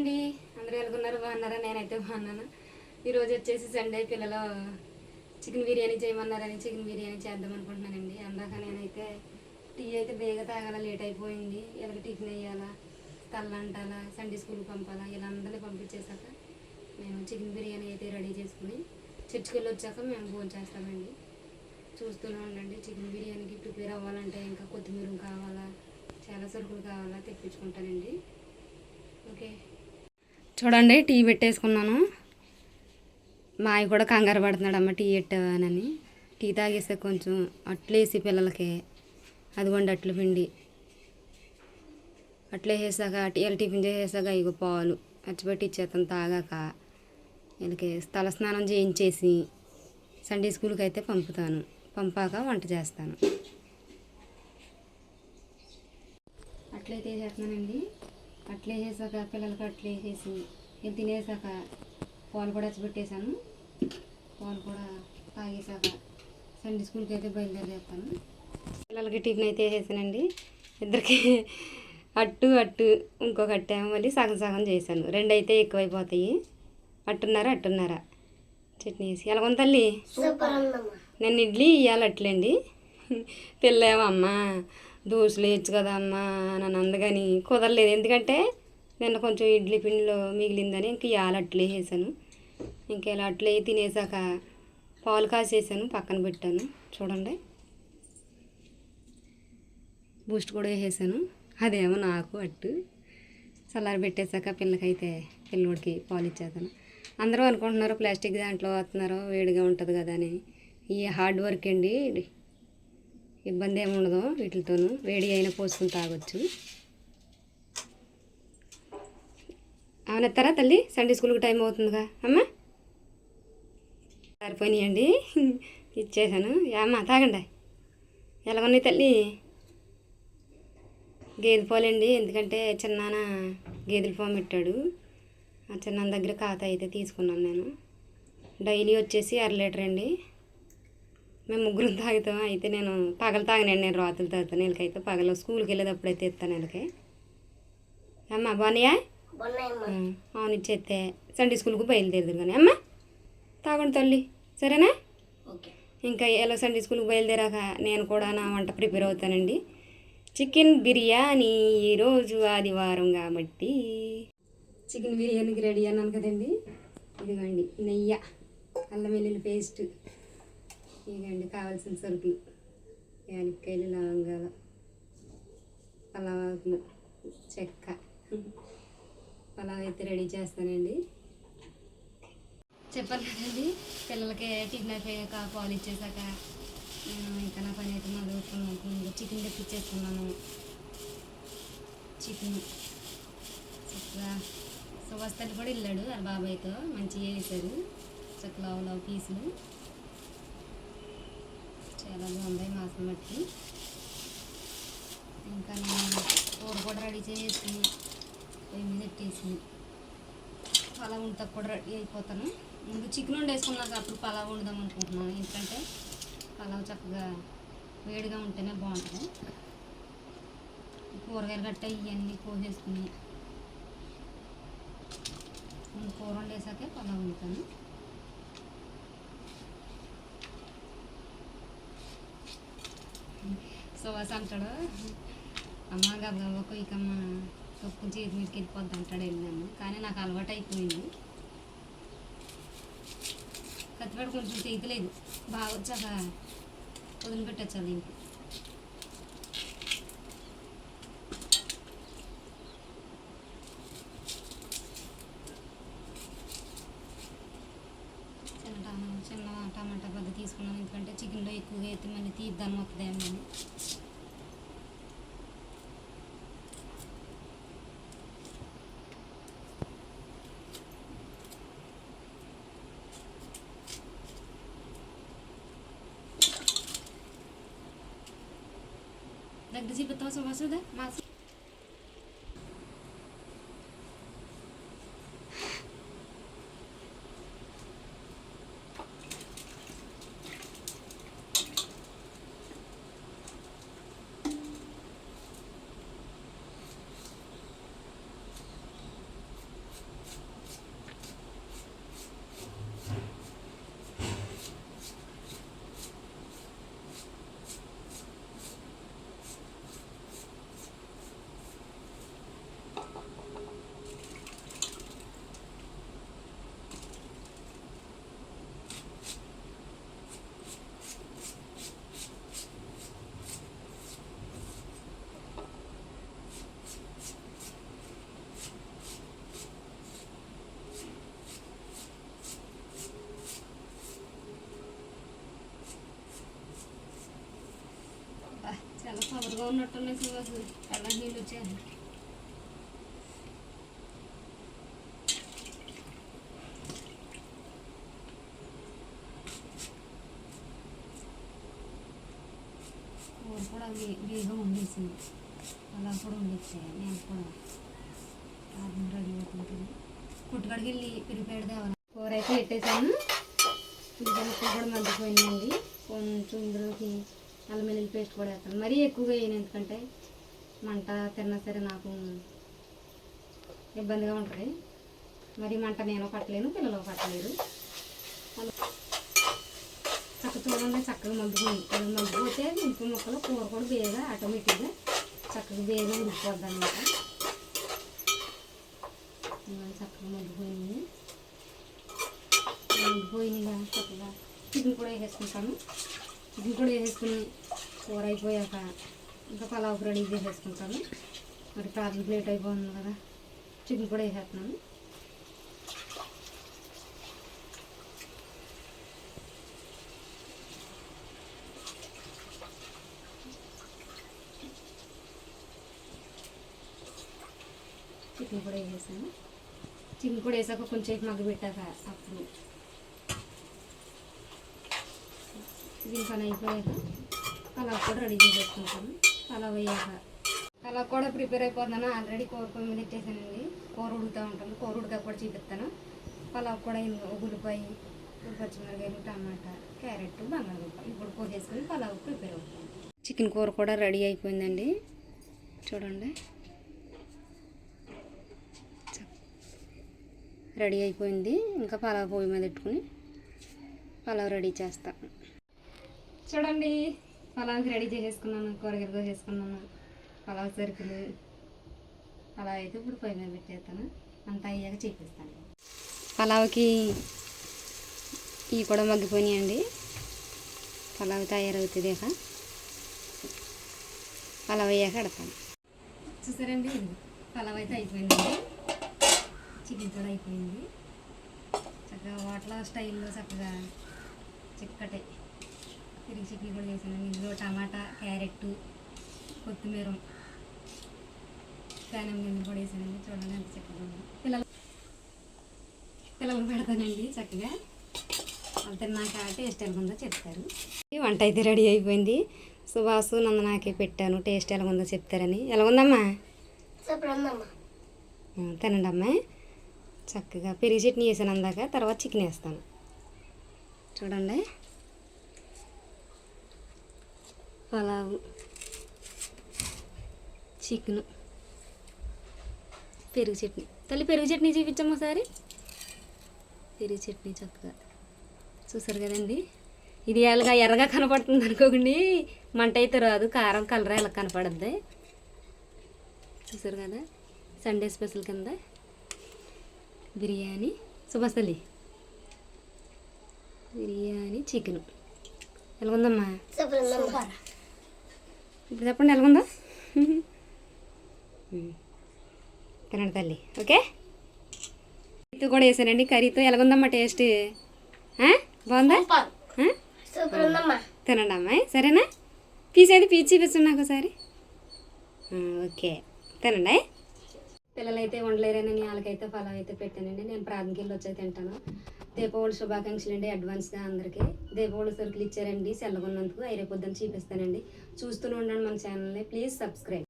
అండి. అందరూ ఎలాగున్నారు? బాగున్నారా? నేనైతే బాగున్నాను. ఈరోజు వచ్చేసి సండే పిల్లలు చికెన్ బిర్యానీ చేయమన్నారని చికెన్ బిర్యానీ చేద్దాం అనుకుంటున్నానండి. అందాక నేనైతే టీ అయితే బేగా తాగాల లేట్ అయిపోయింది. ఎవరికి టిఫిన్ వేయాలా? తల్లంటాలా సండే స్కూల్కి పంపాలా? ఇలా అందరినీ పంపించేశాక మేము చికెన్ బిర్యానీ అయితే రెడీ చేసుకుని చర్చికి వెళ్ళి వచ్చాక మేము భోజనం చేస్తామండి. చూస్తూనే ఉండండి. చికెన్ బిర్యానీకి ప్రిపేర్ అవ్వాలంటే ఇంకా కొత్తిమీర కావాలా? చాలా సరుకులు కావాలా? తెప్పించుకుంటానండి. ఓకే. చూడండి టీ పెట్టేసుకున్నాను. మా ఆయన కూడా కంగారు పడుతున్నాడు అమ్మ టీ పెట్టావనని టీ తాగేస్తే కొంచెం అట్లేసి పిల్లలకి. అదిగోండి అట్లు పిండి. అట్లే వేసాక ఇవాళ టిఫిన్ చేసేసాక ఇగో పాలు. అచ్చిపెట్టి ఇచ్చేస్తాను తాగాక వీళ్ళకి తలస్నానం చేయించేసి సండే స్కూల్కి అయితే పంపుతాను. పంపాక వంట చేస్తాను. అట్లయితే చేస్తున్నానండి? అట్లే చేసాక పిల్లలకి అట్లే వేసేసి ఇది తినేసాక పాలు కూడా పెట్టేశాను పాలు కూడా తాగేసాక సండే స్కూల్కి అయితే బయలుదేరేస్తాను. పిల్లలకి టిఫిన్ అయితే వేసేసానండి ఇద్దరికి అట్టు అట్టు ఇంకొక అట్టు ఏమో మళ్ళీ సగం సగం చేశాను. రెండు అయితే ఎక్కువైపోతాయి. అట్టున్నర అట్టున్నర చట్నీ వేసి ఎలా ఉంది తల్లి? నేను ఇడ్లీ ఇవ్వాలి అట్లండి. పిల్లేమో అమ్మ దోశలు వేయచ్చు కదా అమ్మా నన్ను కుదరలేదు. ఎందుకంటే నిన్న కొంచెం ఇడ్లీ పిండిలో మిగిలిందని ఇంక ఇవాళ అట్లే వేసాను ఇంక ఇలా అట్లే తినేసాక పాలు కాసేసాను పక్కన పెట్టాను. చూడండి. బూస్ట్ కూడా వేసేసాను. అదేమో నాకు అట్టు. చల్లారి పెట్టేశాక పిల్లకైతే పిల్లోడికి పాలు ఇచ్చేస్తాను అందరూ అనుకుంటున్నారు ప్లాస్టిక్ దాంట్లో వస్తున్నారు వేడిగా ఉంటుంది కదా అని. ఈ హార్డ్ వర్క్ అండి. ఇబ్బంది ఏమి ఉండదు వీటితోనూ. వేడి అయినా పోసుకుని తాగొచ్చు. అవునెత్తారా తల్లి? సండే స్కూల్కి టైం అవుతుందిగా. అమ్మా? సరిపోయినాయండి. ఇచ్చేసాను. అమ్మ తాగండి. ఎలాగున్నాయి తల్లి? గేదె పాలండి. ఎందుకంటే చిన్నాన గేదెల ఫామ్ పెట్టాడు. ఆ చిన్నాన్న దగ్గర ఖాతా అయితే తీసుకున్నాను నేను. డైలీ వచ్చేసి అర లీటర్ అండి. మేము ముగ్గురం తాగుతాం. అయితే నేను పగలు తాగనండి నేను రాత్రులు తాగుతాను వీళ్ళకైతే పగలు. స్కూల్కి వెళ్ళేటప్పుడు అయితే ఇస్తాను వీళ్ళకి అమ్మ బాగున్నాయా? అవును ఇచ్చేస్తే సండే స్కూల్కి బయలుదేరుదు కానీ. అమ్మ తాగండి తల్లి. సరేనా? ఇంకా ఎలా సండే స్కూల్కి బయలుదేరాక నేను కూడా నా వంట ప్రిపేర్ అవుతానండి. చికెన్ బిర్యానీ ఈరోజు ఆదివారం కాబట్టి. చికెన్ బిర్యానీకి రెడీ అన్నాను కదండి. ఇదిగోండి నెయ్యి అల్లం వెల్లుల్లి పేస్ట్. ఇదిగోండి కావాల్సిన సరుకులు. యాలక్కాయలు లవంగాలు. పలావాకులు చెక్క. పలావ్ అయితే రెడీ చేస్తానండి. చెప్పాను కదండి పిల్లలకి టిఫిన్ అయిపోయాక పాలు ఇచ్చేసాక నేను ఇంకా నా పని అయితే మొదలుపెట్టుకున్నాను. చికెన్ తెప్పించేసుకున్నాను. చికెన్ చక్కగా సువస్తలు కూడా వెళ్ళాడు వాళ్ళ బాబాయ్తో మంచిగా వేసాడు చక్కగా లవ్ లవ్ పీసులు. చాలా బాగుంది మాసం బట్టి ఇంకా నేను కూర కూడా రెడీ చేసి పొయ్యి మీద పెట్టేసి పలావ్ ఉంటే కూడా రెడీ అయిపోతాను. ముందు చికెన్ వండేసుకున్నాక అప్పుడు పలావ్ వండుదాం అనుకుంటున్నాను. ఎందుకంటే పలావ్ చక్కగా వేడిగా ఉంటేనే బాగుంటుంది. కూరగాయలు గట్ట ఇవన్నీ కోసేసుకుని ముందు కూర వండేసాకే పలావ్ వండుతాను. సువాస అంటాడు. అమ్మ గబగబా కొయ్యకమ్మ తొక్కు చేతి మీదకి వెళ్ళిపోద్ది అంటాడు వెళ్ళాను కానీ నాకు అలవాటు అయిపోయింది. కత్తిపడి కొంచెం చేతిలేదు బాగా వచ్చాక వదిలిపెట్టచ్చు అది ఇంటికి చిన్న టమా చిన్న టమాటా బద్ద తీసుకున్నాను ఎందుకంటే చికెన్లో ఎక్కువగా అయితే మళ్ళీ తీద్దాం వస్తుందేమో అని దగ్గర చూపిస్తావా సువాసుదా మా ఉన్నట్టున్నాయి సువాసు అలా నీళ్ళు వచ్చాయి. కూర కూడా వేగం వండేసింది. అలా కూడా వండేసాయి నేను కూడా అది రెడీ అవుతుంటుంది కుట్టుకాడికి వెళ్ళి ప్రిపేర్ తేవాలి కూర అయితే పెట్టేసాను ఇంకా కూడా మండిపోయిందండి కొంచెం ఇందులోకి అల్లం వెల్లుల్లి పేస్ట్ కూడా వేస్తాను. మరీ ఎక్కువగా వేయను ఎందుకంటే మంట తిన్నా సరే నాకు ఇబ్బందిగా ఉంటుంది. మరి మంట నేను పట్టలేను పిల్లలు పట్టలేరు. అలా చక్కగా చూడండి చక్కగా మగ్గిపోయింది అది మగ్గిపోతే ఉప్పు ముక్కలు కూర కూడా బేగా ఆటోమేటిక్గా చక్కగా బేగా ఉడికిపోద్ది అనమాట చక్కగా మగ్గిపోయింది మగ్గిపోయిందిగా చక్కగా చికెన్ కూడా వేసేసుకుంటాను. చికెన్ కూడా వేసేసుకుని కూర అయిపోయాక ఇంకా పలావ్ రెడీ చేసేసుకుంటాను. మరి ప్రాబ్లం ప్లేట్ అయిపోతుంది కదా చికెన్ కూడా వేసేస్తున్నాను. చికెన్ కూడా వేసేసాను. చికెన్ కూడా వేసాక కొంచెం మగ్గ పెట్టాక అప్పుడు. చికెన్ పని అయిపోయాక పలావ్ కూడా రెడీ చేసేసుకుంటాను పలావ్ అయ్యాక పలావ్ కూడా ప్రిపేర్ అయిపోతున్నాను ఆల్రెడీ కూర పొయ్యి మీద పెట్టేసానండి కూర ఉడుకుతూ ఉంటాను కూర ఉడక కూడా చూపిస్తాను. పలావ్ కూడా ఇందులో ఉల్లిపాయ పచ్చిమిరకాయలు టమాటా క్యారెట్ బంగాళదుంప ఇప్పుడు పోసేసుకొని పలావ్ ప్రిపేర్ అవుతాను చికెన్ కూర కూడా రెడీ అయిపోయిందండి. చూడండి. రెడీ అయిపోయింది. ఇంకా పలావ్ పొయ్యి మీద పెట్టుకుని పలావ్ రెడీ చేస్తాను చూడండి. పలావ్కి రెడీ చేసేసుకున్నాను కూరగాయలు చేసుకున్నాను. పలావ్ సరుకులు. పలావ్ అయితే ఇప్పుడు పొయ్యి మీద పెట్టేస్తాను. అంతా అయ్యాక చూపిస్తాను. పలావ్కి ఇవి కూడా మగ్గిపోయినాయండి. పలావ్ తయారవుతుంది ఇక. పలావ్ అయ్యాక అడతాను చూసారండి పలావ్ అయితే అయిపోయిందండి. చికెన్ కూడా అయిపోయింది. చక్కగా వాటర్ స్టైల్లో చక్కగా చిక్కటే తిరిగి చికెన్ కూడా చేసాను ఇందులో టమాటా క్యారెట్ కొత్తిమీర ప్యానం కింద కూడా వేసానండి. చూడండి ఎంత చక్కగా ఉంది. పిల్లలు పిల్లలకు పెడతానండి చక్కగా. వాళ్ళు తిన్నాక టేస్ట్ ఎలా ఉందో చెప్తారు. వంట అయితే రెడీ అయిపోయింది. సువాసు నందనాకే పెట్టాను. టేస్ట్ ఎలా ఉందో చెప్తారని. ఎలా ఉందమ్మా? తినండి అమ్మాయి చక్కగా పెరుగు చట్నీ వేసాను అందాక. తర్వాత చికెన్ వేస్తాను. చూడండి. పలావు చికెన్ పెరుగు చట్నీ. తల్లి పెరుగు చట్నీ చూపించాము ఒకసారి. పెరుగు చట్నీ చక్కగా. చూసారు కదండి? ఇది ఎలాగా ఎర్రగా కనపడుతుంది అనుకోకండి. మంట అయితే రాదు కారం కలర్ ఎలా కనపడద్ది. చూసారు కదా? సండే స్పెషల్ కింద. బిర్యానీ. సుభాస్తలి బిర్యానీ చికెన్. ఎలా ఉందమ్మా? ఇప్పుడు చెప్పండి ఎలాగుందా. తినండి తల్లి ఓకే? ఇది కూడా వేసానండి కర్రీతో. ఎలాగుందమ్మా టేస్ట్? బాగుందా? తినండి అమ్మాయి. సరేనా? పీస్ అయితే పీస్ చూపించండి నాకు ఒకసారి. ఓకే. తినండి. పిల్లలైతే వండలేరని వాళ్ళకైతే ఫలం అయితే పెట్టానండి. నేను ప్రార్థనకి వెళ్ళి వచ్చి తింటాను. దీపావళి శుభాకాంక్షలు అండి. అడ్వాన్స్గా అందరికీ దీపావళి సరుకులు ఇచ్చారండి. సెల్లగొన్నందుకు ఐరే పొద్దున్న చూపిస్తానండి. చూస్తూనే ఉండండి మన ఛానల్ని. Please subscribe.